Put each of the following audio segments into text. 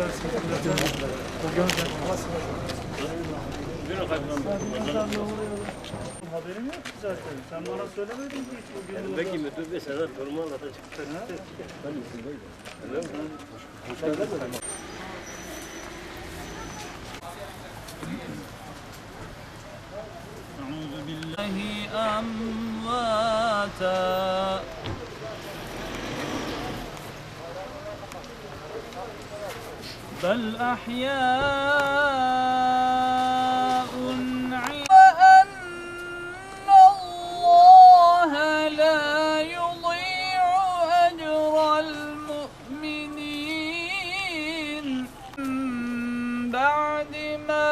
versin millete. Bugün Haberim yok ki zaten. Sen bana söylemedin ki hiç bugün. Belki müdür bey sana durumu anlatacak. أعوذ بالله أمواتا بل أحياء الله لا يضيع أجر المؤمنين. من بعد ما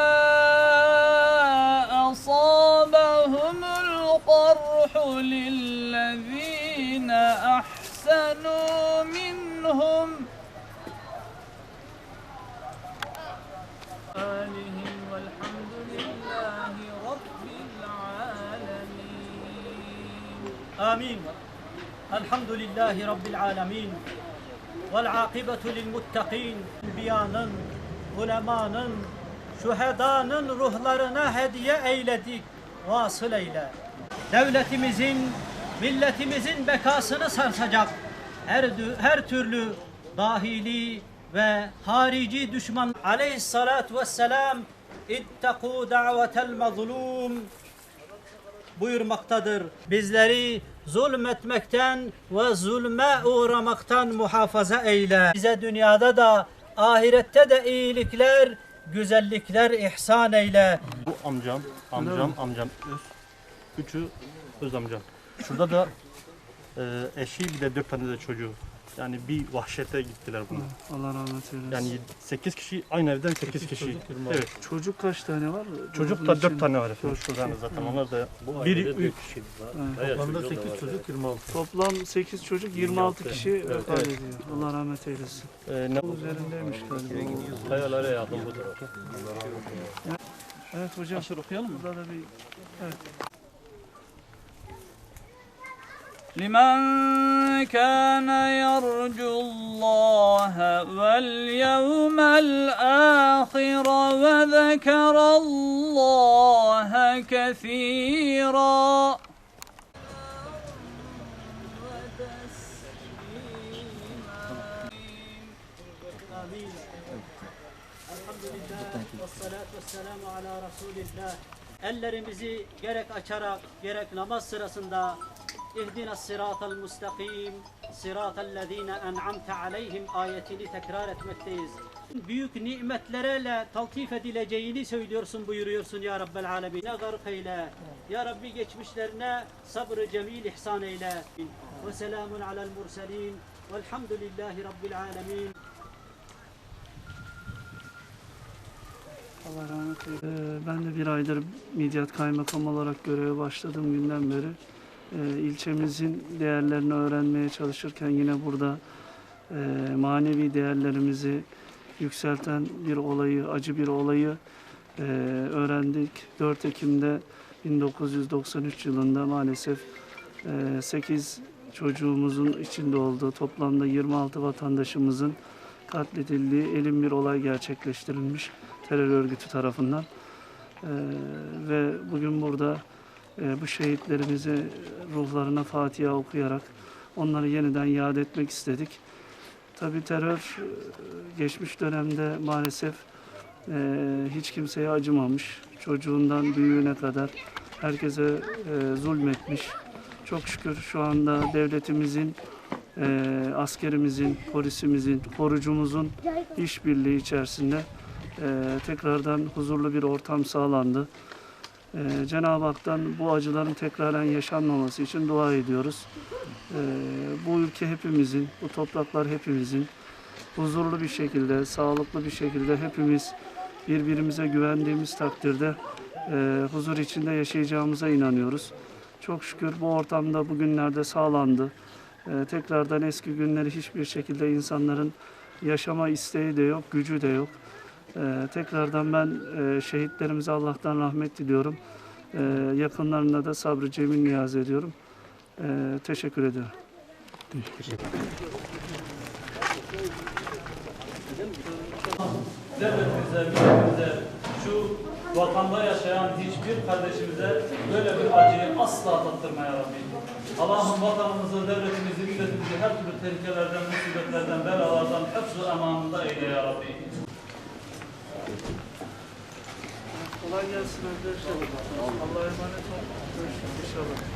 أصابهم القرح للذين أحسنوا منهم آمين الحمد لله رب العالمين والعاقبة للمتقين Enbiyanın, ulemanın, şühedanın ruhlarına hediye eyledik, vasıl eyle. Devletimizin, milletimizin bekasını sarsacak her, dü- her türlü dahili ve harici düşman aleyhissalatü vesselam ittakû da'vetel mazlum buyurmaktadır. Bizleri zulmetmekten ve zulme uğramaktan muhafaza eyle. Bize dünyada da ahirette de iyilikler, güzellikler ihsan eyle. Bu amcam, amcam, amcam öz. Üçü öz amcam. Şurada da e, eşi bir de dört tane de çocuğu. Yani bir vahşete gittiler bunlar. Allah rahmet eylesin. Yani sekiz kişi aynı evden sekiz kişi. Evet. Çocuk kaç tane var? Çocuk Bunun da için- dört tane var efendim. Şurada zaten onlar da biri üç. kişi var. Evet. Bayağı Toplamda çocuğu da sekiz var. çocuk 26. Toplam 8 çocuk 26 kişi vefat evet. ediyor. Allah rahmet eylesin. E, ne? Bu üzerindeymiş galiba. Kayalara yakın bu taraf. Evet hocam. Aşır okuyalım mı? Burada da bir لمن كان يرجو الله واليوم الآخر وذكر الله كثيرا Amin. Elhamdülillah ve salatu ve selamu ala Resulillah. Ellerimizi gerek açarak gerek namaz sırasında İhdina sıratal mustakim sıratal lezine en'amte aleyhim ayetini tekrar etmekteyiz. Büyük nimetlerle taltif edileceğini söylüyorsun buyuruyorsun ya Rabbel Alemin. Ne gark eyle. Ya Rabbi geçmişlerine sabrı cemil ihsan eyle. Ve selamun alel murselin. Velhamdülillahi Rabbil Alemin. Allah rahmet eylesin. Ee, ben de bir aydır Midyat Kaymakam olarak göreve başladığım günden beri e, ilçemizin değerlerini öğrenmeye çalışırken yine burada e, manevi değerlerimizi yükselten bir olayı, acı bir olayı e, öğrendik. 4 Ekim'de 1993 yılında maalesef e, 8 çocuğumuzun içinde olduğu toplamda 26 vatandaşımızın katledildiği elin bir olay gerçekleştirilmiş terör örgütü tarafından. Ee, ve bugün burada e, bu şehitlerimize ruhlarına Fatiha okuyarak onları yeniden yad etmek istedik. Tabi terör e, geçmiş dönemde maalesef e, hiç kimseye acımamış. Çocuğundan büyüğüne kadar herkese e, zulmetmiş. Çok şükür şu anda devletimizin, askerimizin, polisimizin, korucumuzun işbirliği içerisinde tekrardan huzurlu bir ortam sağlandı. E, Cenab-ı Hak'tan bu acıların tekraren yaşanmaması için dua ediyoruz. E, bu ülke hepimizin, bu topraklar hepimizin huzurlu bir şekilde, sağlıklı bir şekilde hepimiz birbirimize güvendiğimiz takdirde e, huzur içinde yaşayacağımıza inanıyoruz. Çok şükür bu ortamda bugünlerde sağlandı. E, tekrardan eski günleri hiçbir şekilde insanların yaşama isteği de yok, gücü de yok. Ee, tekrardan ben e, şehitlerimize Allah'tan rahmet diliyorum. Ee, yakınlarına da sabrı cemil niyaz ediyorum. Ee, teşekkür ediyorum. devletimize, milletimize, şu vatanda yaşayan hiçbir kardeşimize böyle bir acıyı asla tattırma ya Rabbi. Allah'ım vatanımızı, devletimizi, milletimizi her türlü tehlikelerden, musibetlerden, belalardan hepsi emanında eyle ya Rabbi. Kolay gelsin arkadaşlar. Allah'a emanet olun. Görüşürüz inşallah.